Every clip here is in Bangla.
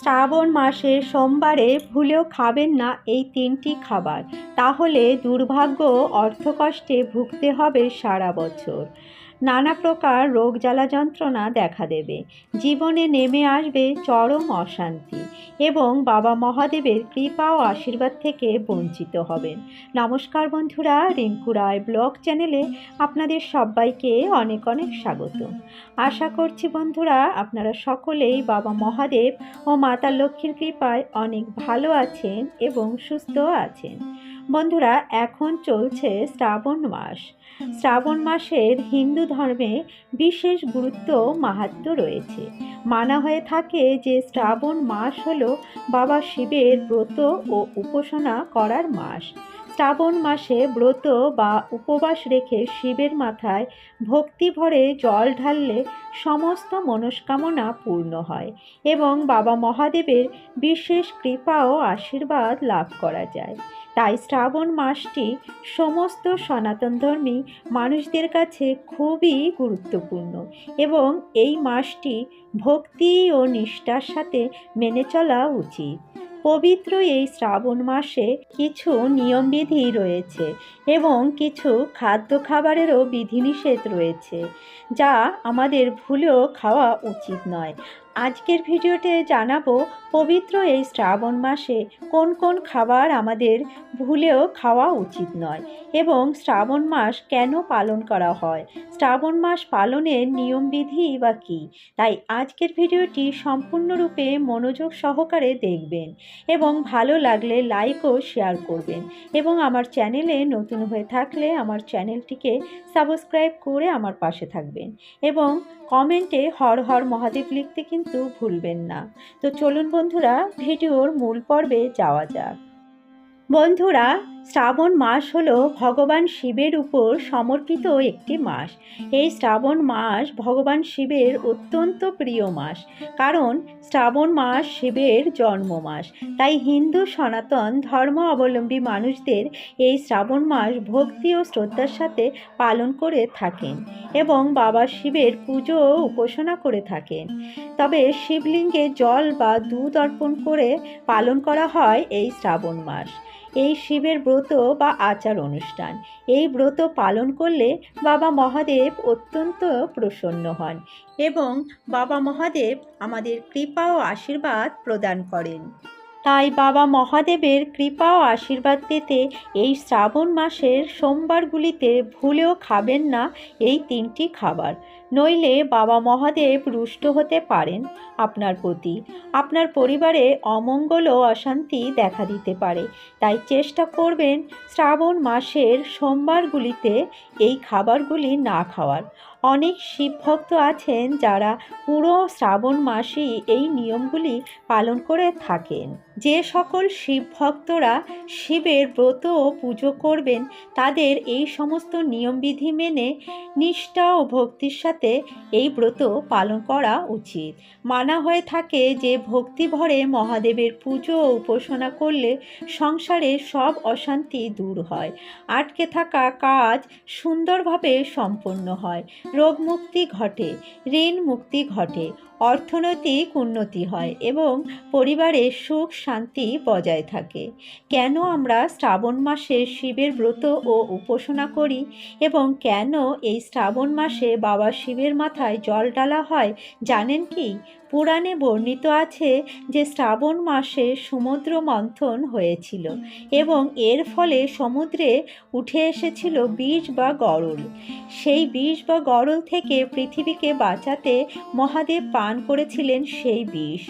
শ্রাবণ মাসের সোমবারে ভুলেও খাবেন না এই তিনটি খাবার। তাহলে দুর্ভাগ্য অর্থকষ্টে ভুগতে হবে সারা বছর। নানা প্রকার রোগ জ্বালা যন্ত্রণা দেখা দেবে। জীবনে নেমে আসবে চরম অশান্তি এবং বাবা মহাদেবের কৃপা ও আশীর্বাদ থেকে বঞ্চিত হবেন। নমস্কার বন্ধুরা, রিঙ্কু রায় ব্লগ চ্যানেলে আপনাদের সবাইকে অনেক অনেক স্বাগত। আশা করছি বন্ধুরা, আপনারা সকলেই বাবা মহাদেব ও মাতা লক্ষ্মীর কৃপায় অনেক ভালো আছেন এবং সুস্থ আছেন। বন্ধুরা, এখন চলছে শ্রাবণ মাস। শ্রাবণ মাসের হিন্দু ধর্মে বিশেষ গুরুত্ব মাহাত্ম্য রয়েছে। মানা হয়ে থাকে যে শ্রাবণ মাস হল বাবা শিবের ব্রত ও উপাসনা করার মাস। শ্রাবণ মাসে ব্রত বা উপবাস রেখে শিবের মাথায় ভক্তি ভরে জল ঢাললে সমস্ত মনস্কামনা পূর্ণ হয় এবং বাবা মহাদেবের বিশেষ কৃপা ও আশীর্বাদ লাভ করা যায়। তাই শ্রাবণ মাসটি সমস্ত সনাতনধর্মী মানুষদের কাছে খুবই গুরুত্বপূর্ণ এবং এই মাসটি ভক্তি ও নিষ্ঠার সাথে মেনে চলা উচিত। পবিত্র এই শ্রাবণ মাসে কিছু নিয়মবিধি রয়েছে এবং কিছু খাদ্য খাবারেরও বিধিনিষেধ রয়েছে, যা আমাদের ভুলেও খাওয়া উচিত নয়। আজকের ভিডিওতে জানাব পবিত্র এই শ্রাবণ মাসে কোন কোন খাবার আমাদের ভুলেও খাওয়া উচিত নয় এবং শ্রাবণ মাস কেন পালন করা হয়? শ্রাবণ মাস পালনের নিয়মবিধি বা কী? তাই আজকের ভিডিওটি সম্পূর্ণরূপে মনোযোগ সহকারে দেখবেন এবং ভালো লাগলে লাইক ও শেয়ার করবেন এবং আমার চ্যানেলে নতুন হয়ে থাকলে আমার চ্যানেলটিকে সাবস্ক্রাইব করে আমার পাশে থাকবেন এবং কমেন্টে হর হর মহাদেব লিখতে কিন্তু ভুলবেন না। তো চলুন বন্ধুরা ভিডিওর মূল পর্বে যাওয়া যাক। বন্ধুরা শ্রাবণ মাস হলো ভগবান শিবের উপর সমর্পিত একটি মাস। এই শ্রাবণ মাস ভগবান শিবের অত্যন্ত প্রিয় মাস। কারণ শ্রাবণ মাস শিবের জন্ম মাস। তাই হিন্দু, সনাতন ধর্ম অবলম্বী মানুষদের এই শ্রাবণ মাস ভক্তি ও শ্রদ্ধার সাথে পালন করে থাকেন এবং বাবা শিবের পুজো উপাসনা করে থাকেন। তবে শিবলিঙ্গে জল বা দুধ অর্পণ করে পালন করা হয় এই শ্রাবণ মাস। এই শিবের ব্রত বা আচার অনুষ্ঠান। এই ব্রত পালন করলে বাবা মহাদেব অত্যন্ত প্রসন্ন হন এবং বাবা মহাদেব আমাদের কৃপা ও আশীর্বাদ প্রদান করেন। তাই বাবা মহাদেবের কৃপা ও আশীর্বাদ পেতে এই শ্রাবণ মাসের সোমবারগুলিতে ভুলেও খাবেন না এই তিনটি খাবার। নইলে বাবা মহাদেব রুষ্ট হতে পারেন আপনার প্রতি। আপনার পরিবারে অমঙ্গল ও অশান্তি দেখা দিতে পারে। তাই চেষ্টা করবেন শ্রাবণ মাসের সোমবারগুলিতে এই খাবারগুলি না খাওয়ার। অনেক শিবভক্ত আছেন যারা পুরো শ্রাবণ মাসেই এই নিয়মগুলি পালন করে থাকেন। যে সকল শিব ভক্তরা শিবের ব্রত ও পুজো করবেন, তাদের এই সমস্ত নিয়মবিধি মেনে নিষ্ঠা ও ভক্তির সাথে এই ব্রত পালন করা উচিত। মানা হয়ে থাকে যে ভক্তি ভরে মহাদেবের পুজো ও উপাসনা করলে সংসারে সব অশান্তি দূর হয়, আটকে থাকা কাজ সুন্দরভাবে সম্পন্ন হয়। রোগ মুক্তি ঘটে ঋণ মুক্তি ঘটে অর্থনৈতিক উন্নতি হয় এবং পরিবারে সুখ শান্তি বজায় থাকে। কেন আমরা শ্রাবণ মাসে শিবের ব্রত ও উপাসনা করি এবং কেন এই শ্রাবণ মাসে বাবা শিবের মাথায় জল ডালা হয় জানেন কি? পুরাণে বর্ণিত আছে যে শ্রাবণ মাসে সমুদ্র মন্থন হয়েছিল এবং এর ফলে সমুদ্রে উঠে এসেছিল বিষ বা গরল। সেই বিষ বা গরল থেকে পৃথিবীকে বাঁচাতে মহাদেব পান করেছিলেন সেই বিষ।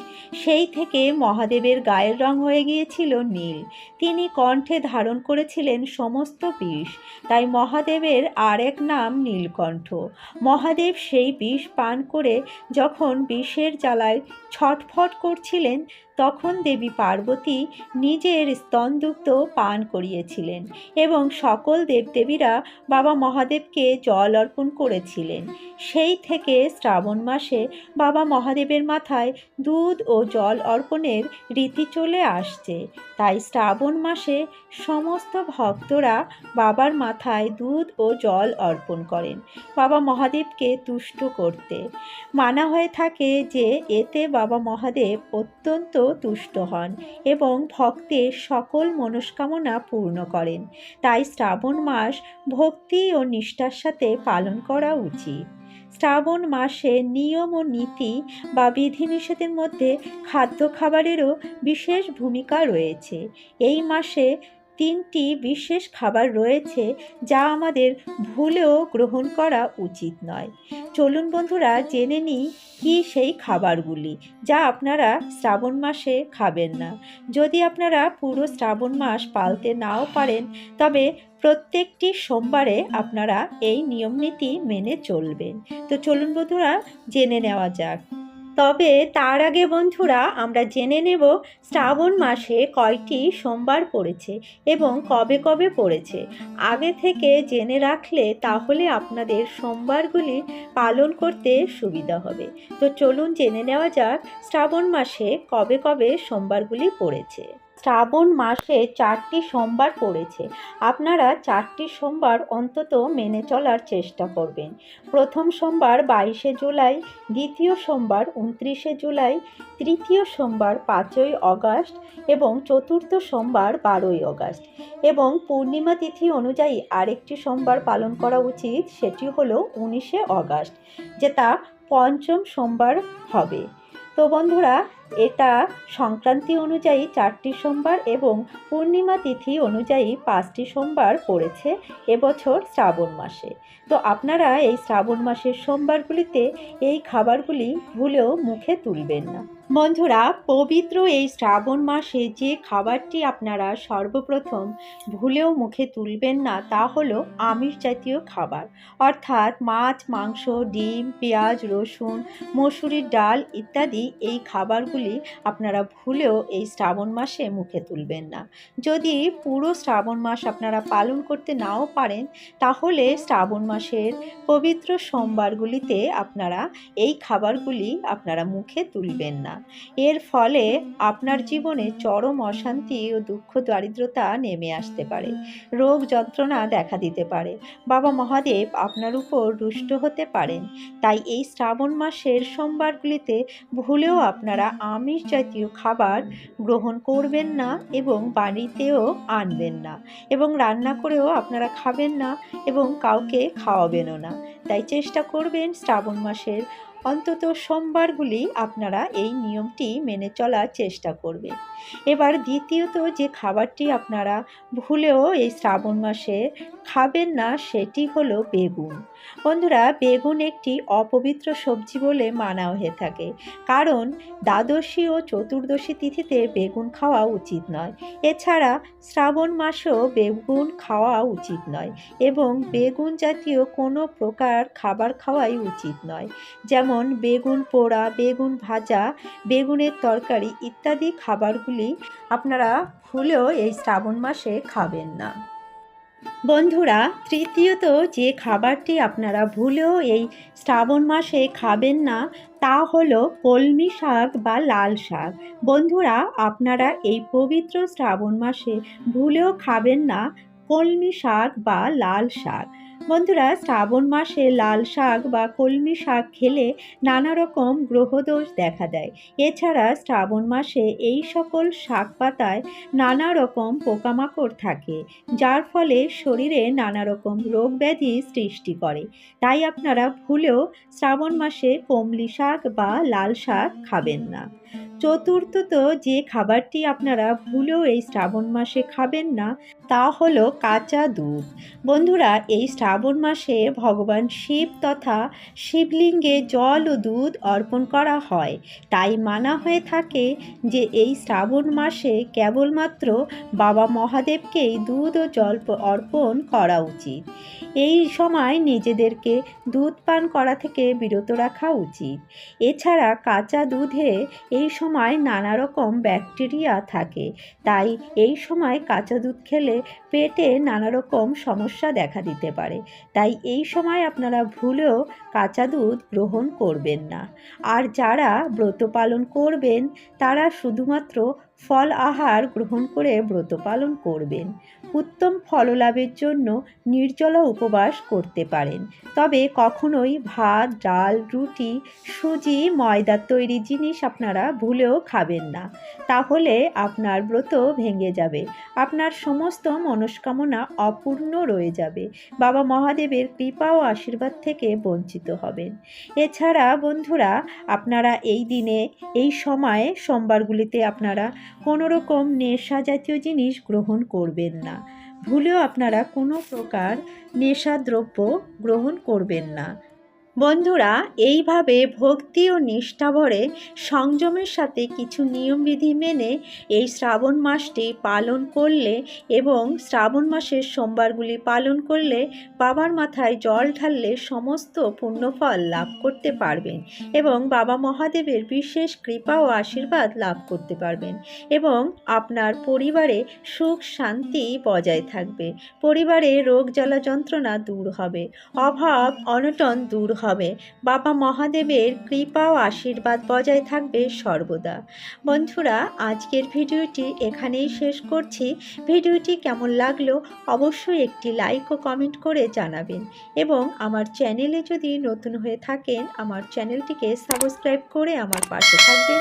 সেই থেকে মহাদেবের গায়ের রং হয়ে গিয়েছিল নীল। তিনি কণ্ঠে ধারণ করেছিলেন সমস্ত বিষ। তাই মহাদেবের আর এক নাম নীলকণ্ঠ। মহাদেব সেই বিষ পান করে যখন বিষের জ্বালায় ছটফট করছিলেন তখন দেবী পার্বতী নিজের স্তনযুক্ত পান করিয়েছিলেন এবং সকল দেবদেবীরা বাবা মহাদেবকে জল অর্পণ করেছিলেন। সেই থেকে শ্রাবণ মাসে বাবা মহাদেবের মাথায় দুধ ও জল অর্পণের রীতি চলে আসছে। তাই শ্রাবণ মাসে সমস্ত ভক্তরা বাবার মাথায় দুধ ও জল অর্পণ করেন বাবা মহাদেবকে তুষ্ট করতে। মানা হয়ে থাকে যে এতে বাবা মহাদেব অত্যন্ত তুষ্ট হন এবং ভক্তের সকল মনস্কামনা পূর্ণ করেন। তাই শ্রাবণ মাস ভক্তি ও নিষ্ঠার সাথে পালন করা উচিত। শ্রাবণ মাসে নিয়ম ও নীতি বা বিধিনিষেধের মধ্যে খাদ্য খাবারেরও বিশেষ ভূমিকা রয়েছে। এই মাসে তিনটি বিশেষ খাবার রয়েছে যা আমাদের ভুলেও গ্রহণ করা উচিত নয়। চলুন বন্ধুরা, জেনে নিই কী সেই খাবারগুলি যা আপনারা শ্রাবণ মাসে খাবেন না। যদি আপনারা পুরো শ্রাবণ মাস পালতে নাও পারেন, তবে প্রত্যেকটি সোমবারে আপনারা এই নিয়মনীতি মেনে চলবেন। তো চলুন বন্ধুরা, জেনে নেওয়া যাক। তবে তার আগে বন্ধুরা, আমরা জেনে নেব শ্রাবণ মাসে কয়টি সোমবার পড়েছে এবং কবে কবে পড়েছে। আগে থেকে জেনে রাখলে তাহলে আপনাদের সোমবারগুলি পালন করতে সুবিধা হবে। তো চলুন জেনে নেওয়া যাক, শ্রাবণ মাসে কবে কবে সোমবারগুলি পড়েছে। শ্রাবণ মাসে চারটি সোমবার পড়েছে। আপনারা চারটি সোমবার অন্তত মেনে চলার চেষ্টা করবেন। প্রথম সোমবার বাইশে জুলাই, দ্বিতীয় সোমবার উনত্রিশে জুলাই, তৃতীয় সোমবার পাঁচই অগাস্ট এবং চতুর্থ সোমবার বারোই অগাস্ট। এবং পূর্ণিমা তিথি অনুযায়ী আরেকটি সোমবার পালন করা উচিত, সেটি হলো উনিশে অগাস্ট, যেটা পঞ্চম সোমবার হবে। তো বন্ধুরা এটা সংক্রান্তি অনুযায়ী চারটি সোমবার এবং পূর্ণিমা তিথি অনুযায়ী পাঁচটি সোমবার পড়েছে এবছর শ্রাবণ মাসে। তো আপনারা এই শ্রাবণ মাসের সোমবারগুলিতে এই খাবারগুলি ভুলেও মুখে তুলবেন না। বন্ধুরা, পবিত্র এই শ্রাবণ মাসে যে খাবারটি আপনারা সর্বপ্রথম ভুলেও মুখে তুলবেন না, তা হলো আমিষ জাতীয় খাবার। অর্থাৎ মাছ, মাংস, ডিম, পেঁয়াজ, রসুন, মসুরির ডাল ইত্যাদি এই খাবারগুলি আপনারা ভুলেও এই শ্রাবণ মাসে মুখে তুলবেন না। যদি পুরো শ্রাবণ মাস আপনারা পালন করতে নাও পারেন, তাহলে শ্রাবণ মাসের পবিত্র সোমবারগুলিতে আপনারা এই খাবারগুলি আপনারা মুখে তুলবেন না। এর ফলে আপনার জীবনে চরম অশান্তি ও দুঃখ, দারিদ্রতা নেমে আসতে পারে। রোগ যন্ত্রণা দেখা দিতে পারে। বাবা মহাদেব আপনার উপর রুষ্ট হতে পারেন। তাই এই শ্রাবণ মাসের সোমবারগুলিতে ভুলেও আপনারা আমিষ জাতীয় খাবার গ্রহণ করবেন না এবং বাড়িতেও আনবেন না এবং রান্না করেও আপনারা খাবেন না এবং কাউকে খাওয়াবেনও না। তাই চেষ্টা করবেন শ্রাবণ মাসের অন্তত সোমবারগুলি আপনারা এই নিয়মটি মেনে চলার চেষ্টা করবেন। এবার দ্বিতীয়ত যে খাবারটি আপনারা ভুলেও এই শ্রাবণ মাসে খাবেন না সেটি হলো বেগুন। বন্ধুরা, বেগুন একটি অপবিত্র সবজি বলে মানা হয়ে থাকে। কারণ দ্বাদশী ও চতুর্দশী তিথিতে বেগুন খাওয়া উচিত নয়। এছাড়া শ্রাবণ মাসেও বেগুন খাওয়া উচিত নয় এবং বেগুন জাতীয় কোনো প্রকার খাবার খাওয়াই উচিত নয়। যেমন বেগুন পোড়া, বেগুন ভাজা, বেগুনের তরকারি ইত্যাদি খাবারগুলি আপনারা ভুলেও এই শ্রাবণ মাসে খাবেন না। বন্ধুরা, তৃতীয়ত যে খাবারটি আপনারা ভুলেও এই শ্রাবণ মাসে খাবেন না, তা হলো কলমি শাক বা লাল শাক। বন্ধুরা, আপনারা এই পবিত্র শ্রাবণ মাসে ভুলেও খাবেন না কলমি শাক বা লাল শাক। বন্ধুরা, শ্রাবণ মাসে লাল শাক বা কলমি শাক খেলে নানা রকম গ্রহদোষ দেখা দেয়। এছাড়া শ্রাবণ মাসে এই সকল শাক পাতায় নানা রকম পোকামাকড় থাকে, যার ফলে শরীরে নানা রকম রোগ ব্যাধি সৃষ্টি করে। তাই আপনারা ভুলেও শ্রাবণ মাসে কমলি শাক বা লাল শাক খাবেন না। চতুর্থত যে খাবারটি আপনারা ভুলেও এই শ্রাবণ মাসে খাবেন না, তা হলো কাঁচা দুধ। বন্ধুরা, এই শ্রাবণ মাসে ভগবান শিব তথা শিবলিঙ্গে জল ও দুধ অর্পণ করা হয়। তাই মানা হয়ে থাকে যে এই শ্রাবণ মাসে কেবলমাত্র বাবা মহাদেবকেই দুধ ও জল অর্পণ করা উচিত। এই সময় নিজেদেরকে দুধ পান করা থেকে বিরত রাখা উচিত। এছাড়া কাঁচা দুধে এই সময় নানা রকম ব্যাকটেরিয়া থাকে। তাই এই সময় কাঁচা দুধ খেলে পেটে নানা রকম সমস্যা দেখা দিতে পারে। তাই এই সময় আপনারা ভুলেও কাঁচা দুধ গ্রহণ করবেন না। আর যারা ব্রত পালন করবেন, তারা শুধুমাত্র ফল আহার গ্রহণ করে ব্রত পালন করবেন। উত্তম ফললাভের জন্য নির্জলা উপবাস করতে পারেন। তবে কখনোই ভাত, ডাল, রুটি, সুজি, ময়দার তৈরি জিনিস আপনারা ভুলেও খাবেন না। তাহলে আপনার ব্রত ভেঙে যাবে। আপনার সমস্ত মনস্কামনা অপূর্ণ রয়ে যাবে। বাবা মহাদেবের কৃপা ও আশীর্বাদ থেকে বঞ্চিত হবেন। এছাড়া বন্ধুরা, আপনারা এই দিনে, এই সময়ে সোমবারগুলিতে আপনারা কোনো রকম নেশা জাতীয় জিনিস গ্রহণ করবেন না। ভুলেও আপনারা কোনো প্রকার নেশাদ্রব্য গ্রহণ করবেন না। বন্ধুরা, এইভাবে ভক্তি ও নিষ্ঠা ভরে সংযমের সাথে কিছু নিয়মবিধি মেনে এই শ্রাবণ মাসটি পালন করলে এবং শ্রাবণ মাসের সোমবারগুলি পালন করলে বাবার মাথায় জল ঢাললে সমস্ত পুণ্যফল লাভ করতে পারবেন এবং বাবা মহাদেবের বিশেষ কৃপা ও আশীর্বাদ লাভ করতে পারবেন এবং আপনার পরিবারে সুখ শান্তি বজায় থাকবে। পরিবারে রোগ জ্বালা যন্ত্রণা দূর হবে, অভাব অনটন দূর হবে। বাবা মহাদেবের কৃপা ও আশীর্বাদ বজায় থাকবে সর্বদা। বন্ধুরা, আজকের ভিডিওটি এখানেই শেষ করছি। ভিডিওটি কেমন লাগল অবশ্যই একটি লাইক ও কমেন্ট করে জানাবেন এবং আমার চ্যানেলে যদি নতুন হয়ে থাকেন, আমার চ্যানেলটিকে সাবস্ক্রাইব করে আমার পাশে থাকবেন।